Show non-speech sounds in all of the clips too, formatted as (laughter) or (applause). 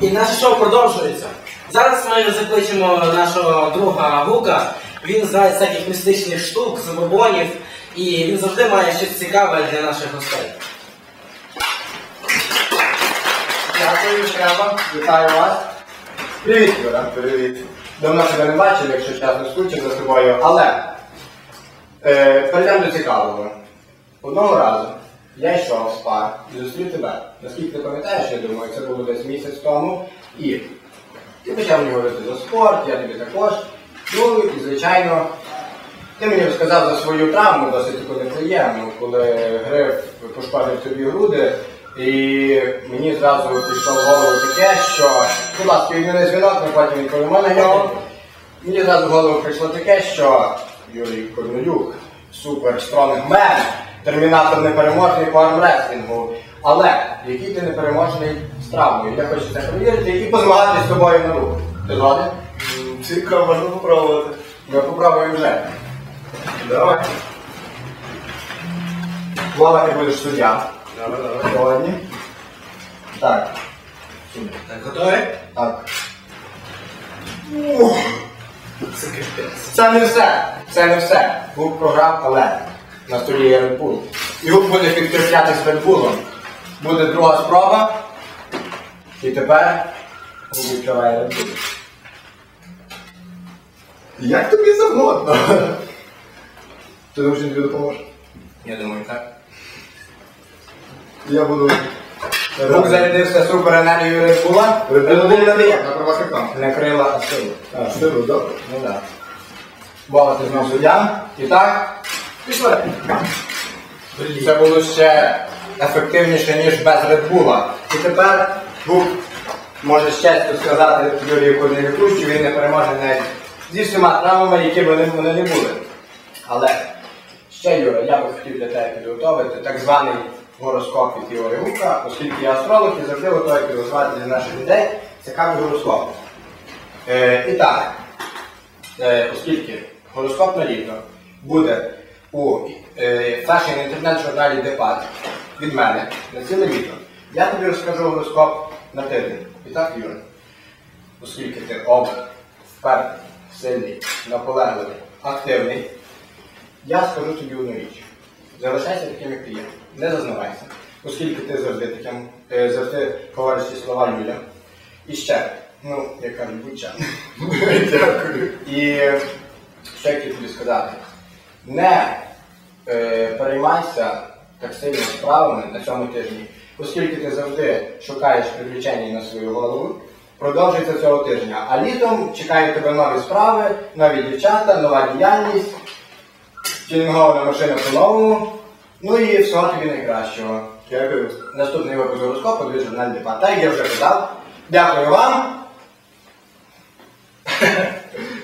І наше шоу продовжується. Зараз ми закличемо нашого друга Гука. Він знає всяких містичних штук, забобонів, і він завжди має щось цікаве для наших гостей. Дякую, треба. Вітаю вас. Привіт, Юра. Привіт. Давно тебе не бачив, якщо чесно скучив за тобою, але е, перейдемо до цікавого. Одного разу я йшов в спа і зустрів тебе. Наскільки ти пам'ятаєш, я думаю, це було десь місяць тому. І ти почав мені говорити за спорт, я тобі також. Ну і звичайно, ти мені розказав за свою травму, досить таку неприємну, коли гриф пошкодив тобі груди. І мені зразу пішло в голову таке, що, будь ласка, відміни дзвінок, ми потім відповімо на нього. Мені зразу в голову прийшло таке, що Юрій Корнелюк, супер стронгмен, термінатор непереможний по армреслінгу. Але який ти непереможний з травмою? Я хочу це перевірити і позмагатися з тобою на руку. Ти згоден? Цікаво, можна попробувати. Ми попробуємо вже. Давай. Вова, ти будеш суддя. Давай, давай. Сьогодні. Так. Так, готові? Так. Це капець. Це не все. Це не все. Гук програв, але на столі є Red Bull. І гук буде підкріпляти з Red Bull. Буде друга спроба. І тепер відкриває Red Bull. Як тобі завгодно? Ти думаєш, він тобі допоможе? Я думаю, так. Я буду... Гук зарядився супер енергією Red Bull. Red Bull не на дає. правах екрану. Не крила, а силу. А, силу, добре. Ну так. Вова, ти знову суддя. І так, пішли. Це було ще ефективніше, ніж без Bull. І тепер Гук може честю сказати Юрію Корнелюку, що він не переможе навіть зі всіма травмами, які вони, вони не були. Але ще, Юра, я би хотів для тебе підготовити так званий гороскоп від Ігоря Гука, оскільки я астролог і завжди готовий підготувати для наших людей цікавий гороскоп. Е, і так, е, оскільки гороскоп на літо буде у е, Fashion інтернет журналі Депат від мене на ціле літо, я тобі розкажу гороскоп на тиждень. І так, Юра, оскільки ти обр, впертий, сильний, наполегливий, активний, я скажу тобі одну річ. Залишайся таким, як ти є. Не зазнавайся. Оскільки ти завжди таким, е, завжди говориш ці слова людям. І ще, ну, як кажуть, будь чемним. Дякую. І що я хотів тобі сказати? Не переймайся так сильно справами на цьому тижні, оскільки ти завжди шукаєш приключення на свою голову. Продовжується цього тижня. А літом чекають тебе нові справи, нові дівчата, нова діяльність, тюнінгована машина по-новому. Ну і всього тобі найкращого. Дякую. Наступний випуск гороскопу дві журнал Депа. Так, я вже казав. Дякую вам. (laughs)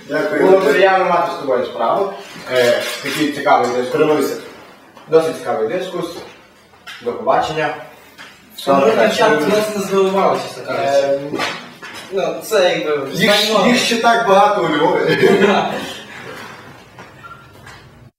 Дякую. Було не мати з тобою справу. Е, такий цікавий дискус. Досить цікавий дискус. До побачення. Вони на чат нас не здивувалися. чесно кажучи. Е, Ну, це якби Їх, їх ще так багато у Львові. (laughs)